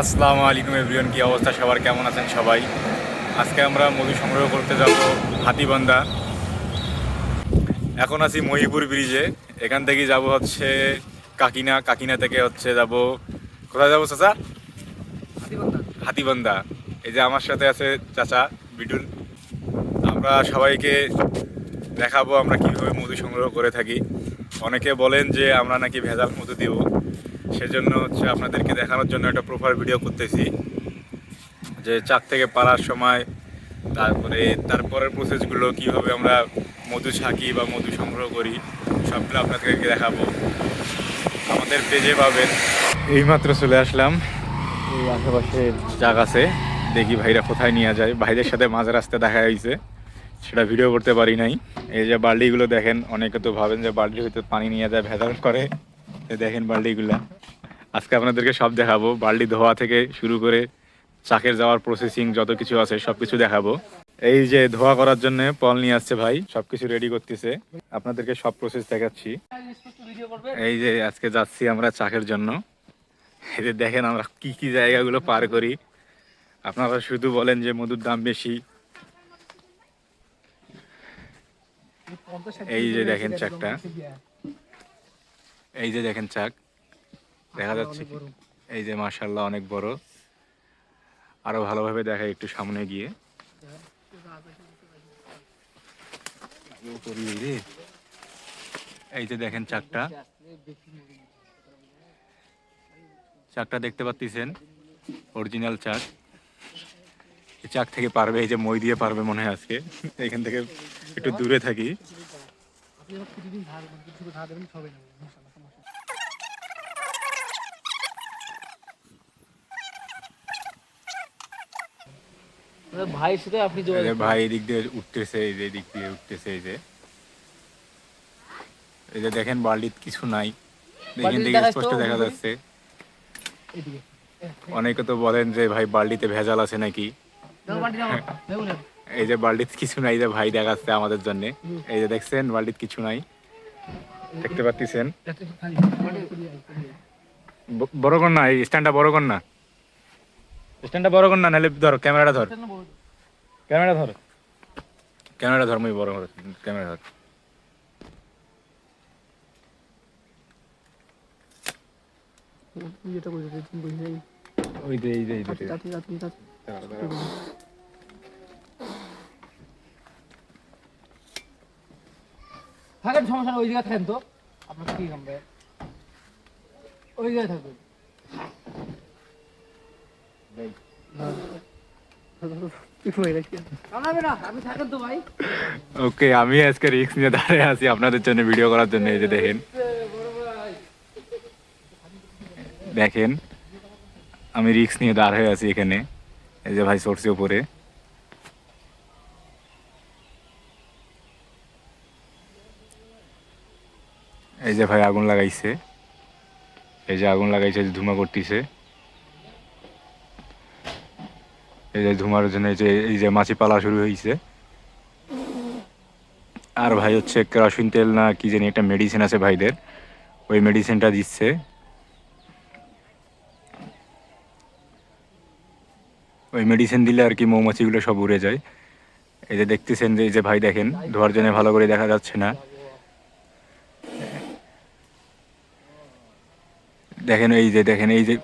আসসালামু আলাইকুম এভরিওয়ান কি অবস্থা? সবার কেমন আছেন সবাই? আজকে আমরা মধু সংগ্রহ করতে যাব হাতিবান্ধা। এখন আছি মহিপুর ব্রিজে। এখান থেকে যাব হচ্ছে কাকিনা। কাকিনা থেকে হচ্ছে যাব কোথায় যাব চাচা? হাতিবান্ধা। এই যে আমার সাথে আছে চাচা বিটুল। আমরা সবাইকে দেখাবো আমরা কীভাবে মধু সংগ্রহ করে থাকি। অনেকে বলেন যে আমরা নাকি ভেজাল মধু দিব। সেজন্য হচ্ছে আপনাদেরকে দেখানোর জন্য একটা প্রপার ভিডিও করতেছি। যে চাক থেকে পাড়ার সময়, তারপরে তারপরের প্রসেসগুলো কীভাবে আমরা মধু ছাকি বা মধু সংগ্রহ করি, সবগুলো আপনাদেরকে দেখাবো। আমাদের পেজে পাবেন। এইমাত্র চলে আসলাম। এই আশেপাশে জাগ আছে। দেখি ভাইরা কোথায় নিয়ে যায়। ভাইদের সাথে মাঝ রাস্তায় দেখা হয়েছে। সেটা ভিডিও করতে পারি নাই। এই যে বাল্টিগুলো দেখেন, অনেকে তো ভাবেন যে বাল্টি হয়তো পানি নিয়ে যায় ভেজাল করে। দেখেন বাল্টিগুলা। আজকে আপনাদেরকে সব দেখাবো। বাল্টি ধোয়া থেকে শুরু করে চাকের যাওয়ার প্রসেসিং যত কিছু আছে সব কিছু দেখাবো। এই যে ধোয়া করার জন্য পল নিয়ে আসছে ভাই, সবকিছু রেডি করতেছে। আপনাদেরকে সব প্রসেস দেখাচ্ছি। এই যে আজকে যাচ্ছি আমরা চাকের জন্য। এই যে দেখেন আমরা কি কি জায়গাগুলো পার করি। আপনারা শুধু বলেন যে মধুর দাম বেশি। এই যে দেখেন চাকটা। এই যে দেখেন চাক। দেখা যাচ্ছে এই যে মার্শাল্লাহ অনেক বড়। আরও ভালোভাবে দেখা একটু সামনে গিয়ে। এই যে দেখেন চাকটা চাকটা দেখতে পাচ্ছেন অরিজিনাল চাক চাক থেকে পারবে এই যে মই দিয়ে পারবে মনে হয় আজকে। এখান থেকে একটু দূরে থাকি। ভাইয়ের সাথে আপনি যোগাযোগ ভাই এদিক দিয়ে উঠতেছে এই যে এদিক দিয়ে উঠতেছে এই যে। এই যে দেখেন বালিত কিছু নাই। বালতিতে থেকে স্পষ্ট দেখা যাচ্ছে। অনেকে তো বলেন যে ভাই বাল্টিতে ভেজাল আছে নাকি? দেখুন এই যে বাল্টিতে কিছু নাই যে ভাই দেখাচ্ছে আমাদের জন্য। এই যে দেখছেন বাল্টিতে কিছু নাই। দেখতে পাচ্ছেন? বড় না এই স্ট্যান্ডটা বড় না স্ট্যান্ডটা বড় কর না নাহলে ধর ক্যামেরাটা ধর। ক্যামেরা ধর। ক্যামেরা ধর মুই বড় ধর ক্যামেরা ধর। করে ওই এই এই। থাকেন সমস্যা ওই জায়গায় থাকেন তো। আপনার কি কামবে ওই জায়গায় থাকবেন কামড়াবে না আপনি থাকেন তো ভাই ওকে আমি আজকে রিক্স নিয়ে দাঁড়িয়ে আছি আপনাদের জন্য ভিডিও করার জন্য, এই যে দেখেন। দেখেন, আমি রিক্স নিয়ে দাঁড় হয়ে আছি এখানে। এই যে ভাই সরষে উপরে। এই যে ভাই আগুন লাগাইছে। এই যে আগুন লাগাইছে ধুমা করতেছে। এই যে ধুমার জন্য এই যে এই যে মাছি পালা শুরু হয়েছে আর ভাই হচ্ছে কেরোসিন তেল না কি জানি একটা মেডিসিন আছে ভাইদের। ওই মেডিসিনটা দিচ্ছে। ওই মেডিসিন দিলে আর কি মৌমাছিগুলো সব উড়ে যায়। এই যে দেখতেছেন যে, এই যে ভাই দেখেন, ধোয়ার জন্য ভালো করে দেখা যাচ্ছে না। দেখেন এই যে, দেখেন এই যে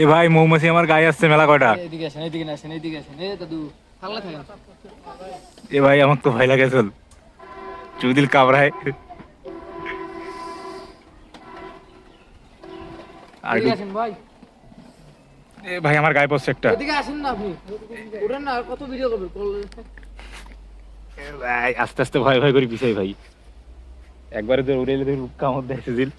এ ভাই মৌমাছি আমার গায়ে আসছে মেলা কয়টা? এদিকে আসেন এদিকে আসেন এদিকে আসেন। এই দাদু পাগলা থাকেন এ ভাই আমার তো ভয় লাগে চল। চুদিল কামড়ায়। আর আসেন ভাই। এ ভাই আমার গায়ে পড়ছে একটা। এদিকে আসেন না আপনি। না আর কত ভিডিও করবেন ভাই আস্তে আস্তে ভয় ভয় করে পিছাই ভাই। একবারে তো উড়ে এলে কামড় দেয় সুদিল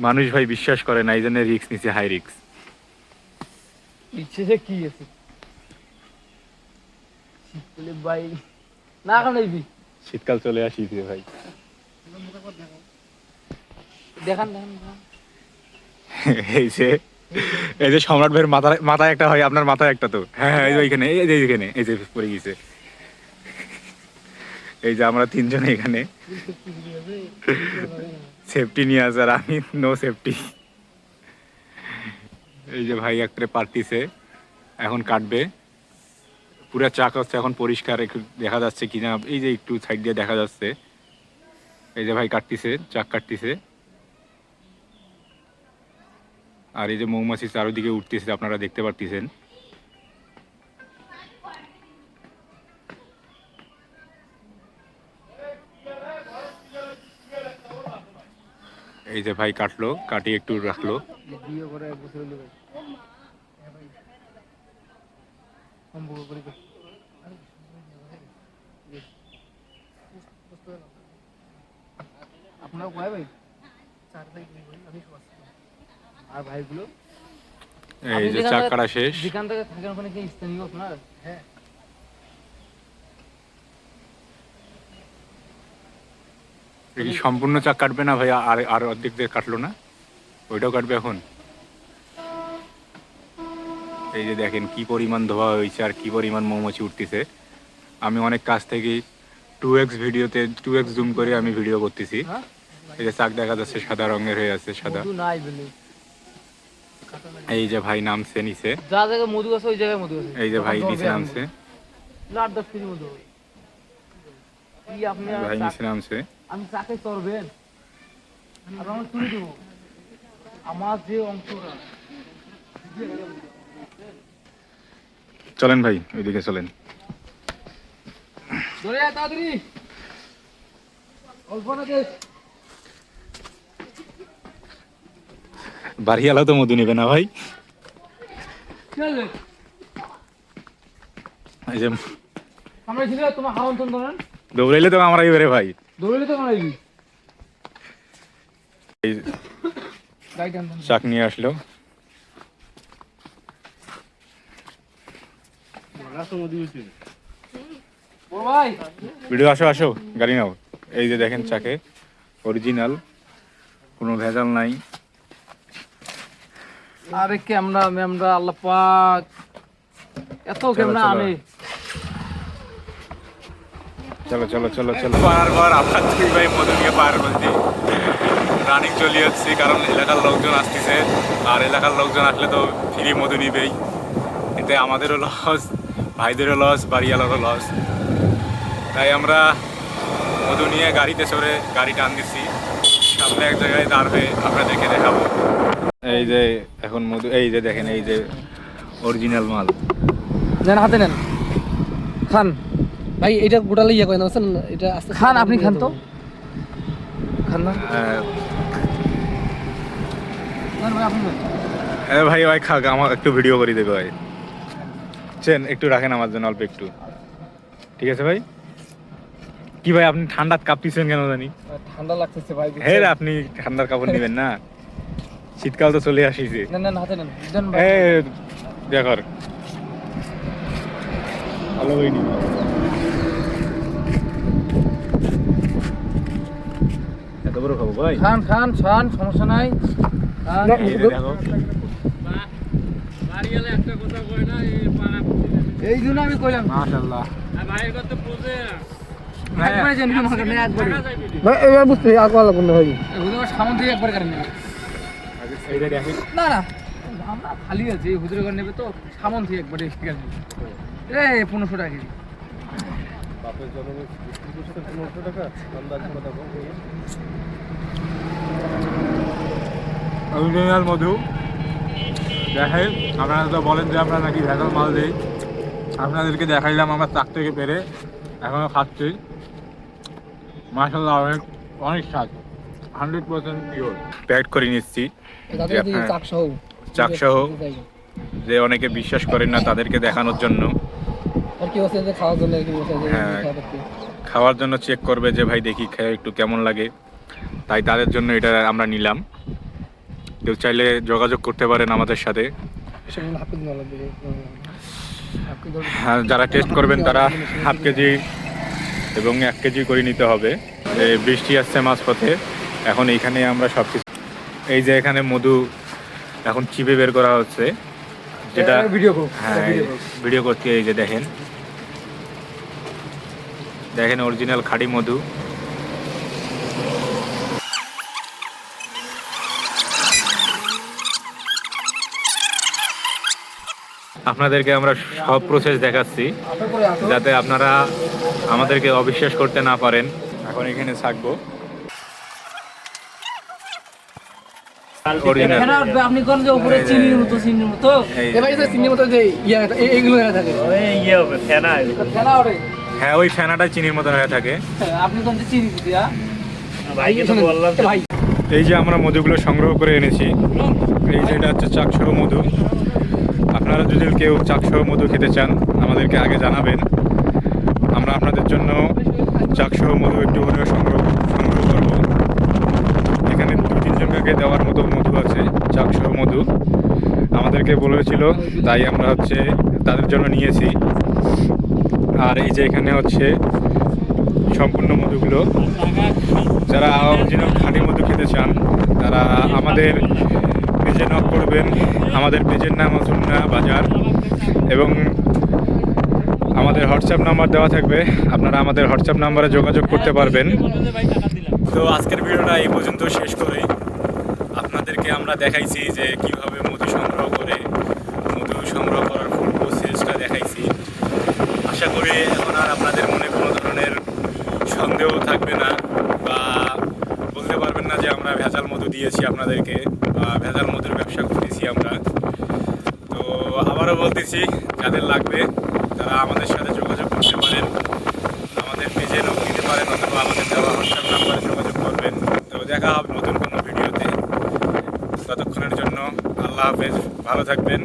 মানুষ ভাই বিশ্বাস করে না এই জন্য রিক্স নিচ্ছে হাই রিক্স ইচ্ছে কি আছে ভাই না এখন এইবি শীতকাল চলে আসিছে ভাই দেখান দেখান। এই যে এই যে সম্রাট ভাইয়ের মাথায় মাথায় একটা হয় আপনার মাথায় একটা তো হ্যাঁ হ্যাঁ এই যে ওইখানে এই যে এইখানে এই যে পড়ে গেছে এই যে আমরা তিনজন এখানে সেফটি নিয়ে আসার আমি নো সেফটি এই যে ভাই একটা পারতিছে, এখন কাটবে। পুরো চাক হচ্ছে এখন পরিষ্কার, একটু দেখা যাচ্ছে কিনা, এই যে একটু সাইড দিয়ে দেখা যাচ্ছে। এই যে ভাই কাটতিছে, চাক কাটতিছে। আর এই যে মৌমাছি চারিদিকে উঠতেছে, আপনারা দেখতে পারতেছেন। এই যে ভাই কাটলো কাটি একটু রাখল। আপনারা কয় ভাই? আর ভাইগুলো? এই যে চাক কাটা শেষ। যেখান থেকে থাকেন ওখানে কি স্থানীয় আপনার? হ্যাঁ। কি সম্পূর্ণ চাক কাটবে না ভাই আর আর অর্ধেক দিয়ে কাটলো না? ওইটাও কাটবে এখন? এই যে দেখেন কি পরিমাণ ধোয়া হয়েছে আর কি পরিমাণ মৌমাছি উঠতেছে। আমি অনেক কাছ থেকে টু এক্স ভিডিওতে টু এক্স জুম করে আমি ভিডিও করতেছি। হ্যাঁ? এই যে চাক দেখা যাচ্ছে সাদা রঙের হয়ে আছে সাদা। এই যে ভাই নামছে নিচে। যা জায়গায় মধু আছে ওই জায়গায় মধু আছে। এই যে ভাই নিচে নামছে। দশ কেজি মধু। ভাই নিচে নামছে। আমি চাকে চড়বেন আর আমি তুলে দেবো। আমার যে অংশটা। চলেন ভাই ওইদিকে চলেন। ধরে আয় তাড়াতাড়ি। অল্প দেশ। বাড়িওয়ালা তো মধু নেবে না ভাই। দৌড়াইলে তো আমরা এবারে ভাই। এই। চাক নিয়ে আসলো। ভিডিও আসো আসো গাড়ি নাও। এই যে দেখেন চাকে অরিজিনাল কোনো ভেজাল নাই। আরে ক্যামেরা ম্যামরা আল্লাহ পাক। এত ক্যামেরা। আনে চলো চলো চলো চলো। পর আবার দুই ভাই মধু নিয়ে পার বলছি। রানিং চলে যাচ্ছি কারণ এলাকার লোকজন আসতেছে। আর এলাকার লোকজন আসলে তো ফ্রি মধু নিবেই। এতে আমাদেরও লস ভাইদেরও লস বাড়িওয়ালারও লস তাই আমরা মধু নিয়ে গাড়িতে চড়ে গাড়ি টান দিচ্ছি। সামনে এক জায়গায় দাঁড়বে আমরা দেখে দেখাবো। এই যে এখন মধু এই যে দেখেন এই যে অরিজিনাল মাল। নেন হাতে নেন। খান। ভাই এটা গোটালে ইয়ে করেন বুঝছেন? এটা আস্তে খান আপনি খান তো। খান না? আহ, ভাই আপনি নেন। এ ভাই ভাই খাক আমার একটু ভিডিও করে দেবে ভাই। চেন একটু রাখেন আমার জন্য অল্প একটু। ঠিক আছে ভাই? কি ভাই আপনি ঠান্ডাত কাঁপতেছেন কেন জানি? ঠান্ডা লাগতেছে ভাই হে রে, আপনি ঠান্ডার কাপড় নেবেন না। শীতকাল তো চলে আসিছে। নেন নেন হাতে নেন ভাই। এ দেখর ভালো হয়নি। বড় খাব ভাই। খান খান খান সমস্যা নাই। খান। এই যে দেখো। জন্য আমি কইলাম। মাশাআল্লাহ। একবারে জানি না মাকে ভাই এবার বুঝতে আর কল লাগবে না ভাই। হুজুর সামন থেকে একবারে কারেন নেবে। এইটা দেখি না না আমরা খালি আছে হুজুরের ঘর নেবে তো সামন থেকে একবারে ঠিক আছে এ পনেরোশো টাকা? অরিজিনাল মধু। দেখাই আপনারা তো বলেন যে আপনারা নাকি ভেজাল মাল দেই। আপনাদেরকে দেখাইলাম আমরা চাক থেকে পেরে এখনও খাচ্ছি। মাসাল্লাহ অনেক অনেক স্বাদ। হান্ড্রেড পার্সেন্ট পিওর প্যাকেট করে নিচ্ছি। তাদের যে আপনার চাক সহ চাক সহ যে অনেকে বিশ্বাস করেন না তাদেরকে দেখানোর জন্য। আর কি বলছে যে খাওয়ার জন্য কি বলছে যে হ্যাঁ। খাওয়া খাওয়ার জন্য চেক করবে যে ভাই দেখি খেয়ে একটু কেমন লাগে। তাই তাদের জন্য এটা আমরা নিলাম। কেউ চাইলে যোগাযোগ করতে পারেন আমাদের সাথে। হ্যাঁ, যারা টেস্ট করবেন তারা হাফ কেজি এবং এক কেজি করে নিতে হবে। বৃষ্টি আসছে মাঝপথে। এখন এইখানে আমরা সব কিছু এই যে এখানে মধু এখন চিপে বের করা হচ্ছে। যেটা ভিডিও হ্যাঁ ভিডিও করতে এই যে দেখেন। দেখেন অরিজিনাল খাঁটি মধু। আপনাদেরকে আমরা সব প্রসেস দেখাচ্ছি যাতে আপনারা আমাদেরকে অবিশ্বাস করতে না পারেন। এখন এখানে থাকব। আপনি কোন যে উপরে চিনির মতো চিনির মতো? চিনির মতো যে ইয়া ওরে হ্যাঁ ওই ফেনাটা চিনির মতন হয়ে থাকে। আপনি চিনি ভাই। এই যে আমরা মধুগুলো সংগ্রহ করে এনেছি এই যে এটা হচ্ছে চাকসহ মধু। আপনারা যদি কেউ চাকসহ মধু খেতে চান আমাদেরকে আগে জানাবেন। আমরা আপনাদের জন্য চাকসহ মধু একটু হলেও সংগ্রহ সংগ্রহ করব। এখানে দু তিনজনকে দেওয়ার মতো মধু আছে চাকসহ মধু। আমাদেরকে বলেছিল তাই আমরা হচ্ছে তাদের জন্য নিয়েছি। আর এই যে এখানে হচ্ছে সম্পূর্ণ মধুগুলো। যারা অরিজিনাল খাঁটি মধু খেতে চান, তারা আমাদের পেজে নক করবেন। আমাদের পেজের নাম অসুন্না বাজার। এবং আমাদের হোয়াটসঅ্যাপ নাম্বার দেওয়া থাকবে। আপনারা আমাদের হোয়াটসঅ্যাপ নাম্বারে যোগাযোগ করতে পারবেন। তো আজকের ভিডিওটা এই পর্যন্ত শেষ করে। আপনাদেরকে আমরা দেখাইছি যে কীভাবে মধু সংগ্রহ করে মধু সংগ্রহ করার ফুল প্রসেসটা দেখাইছি আশা করি এখন আর আপনাদের মনে কোনো ধরনের সন্দেহ থাকবে না বা বলতে পারবেন না যে আমরা ভেজাল মধু দিয়েছি আপনাদেরকে বা ভেজাল মধুর ব্যবসা করতেছি আমরা। তো আবারও বলতেছি, যাদের লাগবে তারা আমাদের সাথে যোগাযোগ করতে পারেন। আমাদের পেজে নোট দিতে পারেন অথবা আমাদের দেওয়া হোয়াটসঅ্যাপ নাম্বারে যোগাযোগ করবেন। তো দেখা হবে নতুন কোনো ভিডিওতে। ততক্ষণের জন্য আল্লাহ হাফেজ, ভালো থাকবেন।